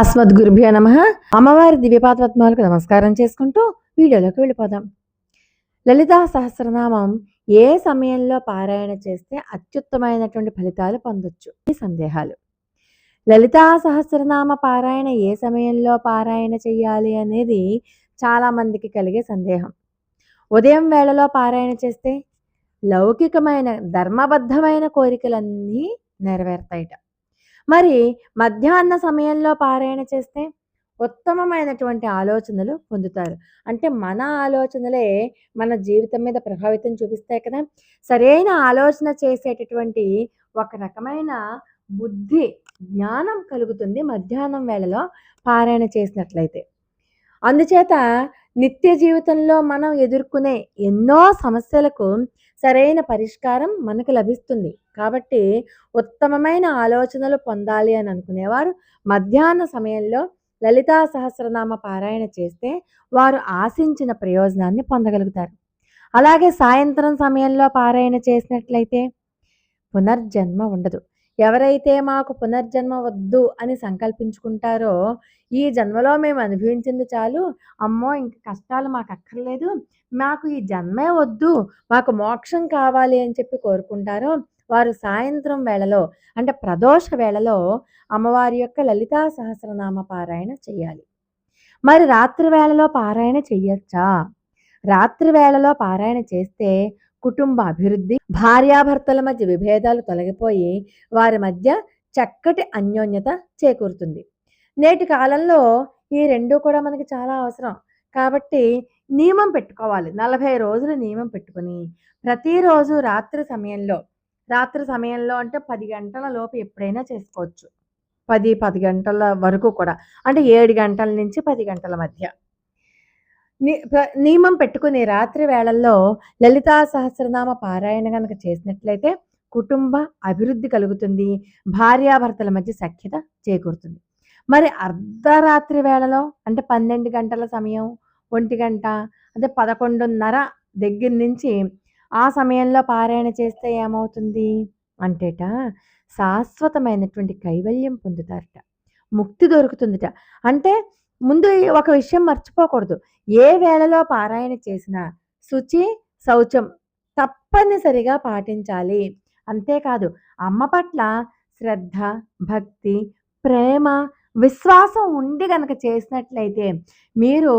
అస్మద్గురుభ్యో నమ. అమ్మవారి దివ్యపాదపద్మాలకు నమస్కారం చేసుకుంటూ వీడియోలోకి వెళ్ళిపోదాం. లలితా సహస్రనామం ఏ సమయంలో పారాయణ చేస్తే అత్యుత్తమైనటువంటి ఫలితాలు పొందొచ్చు? ఈ సందేహాలు. లలితా సహస్రనామ పారాయణ ఏ సమయంలో పారాయణ చేయాలి అనేది చాలామందికి కలిగే సందేహం. ఉదయం వేళలో పారాయణ చేస్తే లౌకికమైన ధర్మబద్ధమైన కోరికలన్నీ నెరవేరుతాయిట. మరి మధ్యాహ్న సమయంలో పారాయణ చేస్తే ఉత్తమమైనటువంటి ఆలోచనలు పొందుతారు. అంటే మన ఆలోచనలే మన జీవితం మీద ప్రభావితం చూపిస్తాయి కదా. సరైన ఆలోచన చేసేటటువంటి ఒక రకమైన బుద్ధి జ్ఞానం కలుగుతుంది మధ్యాహ్నం వేళలో పారాయణ చేసినట్లయితే. అందుచేత నిత్య జీవితంలో మనం ఎదుర్కొనే ఎన్నో సమస్యలకు సరైన పరిష్కారం మనకు లభిస్తుంది. కాబట్టి ఉత్తమమైన ఆలోచనలు పొందాలి అని అనుకునేవారు. మధ్యాహ్న సమయంలో లలితా సహస్రనామ పారాయణ చేస్తే వారు ఆశించిన ప్రయోజనాన్ని పొందగలుగుతారు. అలాగే సాయంత్రం సమయంలో పారాయణ చేసినట్లయితే పునర్జన్మ ఉండదు. ఎవరైతే మాకు పునర్జన్మ వద్దు అని సంకల్పించుకుంటారో ఈ జన్మలో మేము అనుభవించింది చాలు. అమ్మో ఇంక కష్టాలు మాకు అక్కర్లేదు మాకు ఈ జన్మే వద్దు. మాకు మోక్షం కావాలి అని చెప్పి కోరుకుంటారో వారు సాయంత్రం వేళలో అంటే ప్రదోష వేళలో అమ్మవారి యొక్క లలితా సహస్రనామ పారాయణ చేయాలి. మరి రాత్రి వేళలో పారాయణ చెయ్యొచ్చా? రాత్రి వేళలో పారాయణ చేస్తే కుటుంబ అభివృద్ధి భార్యాభర్తల మధ్య విభేదాలు తొలగిపోయి వారి మధ్య చక్కటి అన్యోన్యత చేకూరుతుంది. నేటి కాలంలో ఈ రెండు కూడా మనకి చాలా అవసరం. కాబట్టి నియమం పెట్టుకోవాలి. నలభై రోజులు నియమం పెట్టుకొని ప్రతిరోజు రాత్రి సమయంలో రాత్రి సమయంలో అంటే పది గంటల లోపు ఎప్పుడైనా చేసుకోవచ్చు. పది పది గంటల వరకు కూడా. అంటే ఏడు గంటల నుంచి పది గంటల మధ్య. నియమం పెట్టుకుని రాత్రి వేళల్లో లలితా సహస్రనామ పారాయణ కనుక చేసినట్లయితే కుటుంబ అభివృద్ధి కలుగుతుంది భార్యాభర్తల మధ్య సఖ్యత చేకూరుతుంది. మరి అర్ధరాత్రి వేళలో అంటే పన్నెండు గంటల సమయం ఒంటి గంట అంటే పదకొండున్నర దగ్గర నుంచి ఆ సమయంలో పారాయణ చేస్తే ఏమవుతుంది అంటేట శాశ్వతమైనటువంటి కైవల్యం పొందుతారట. ముక్తి దొరుకుతుందిట. అంటే ముందు ఒక విషయం మర్చిపోకూడదు. ఏ వేళలో పారాయణ చేసినా శుచి శౌచం తప్పనిసరిగా పాటించాలి. అంతేకాదు అమ్మ పట్ల శ్రద్ధ భక్తి ప్రేమ విశ్వాసం ఉండి గనక చేసినట్లయితే మీరు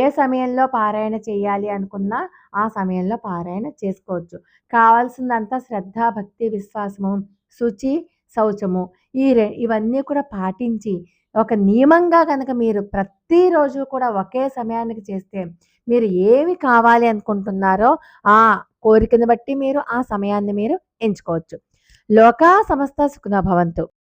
ఏ సమయంలో పారాయణ చేయాలి అనుకున్నా ఆ సమయంలో పారాయణ చేసుకోవచ్చు. కావాల్సిందంతా శ్రద్ధ భక్తి విశ్వాసము శుచి శౌచము ఈ రె ఇవన్నీ కూడా పాటించి ఒక నియమంగా కనుక మీరు ప్రతిరోజు కూడా ఒకే సమయానికి చేస్తే మీరు ఏమి కావాలి అనుకుంటున్నారో ఆ కోరికను బట్టి మీరు ఆ సమయాన్ని మీరు ఎంచుకోవచ్చు. లోకా సమస్త సుఖనభవంతు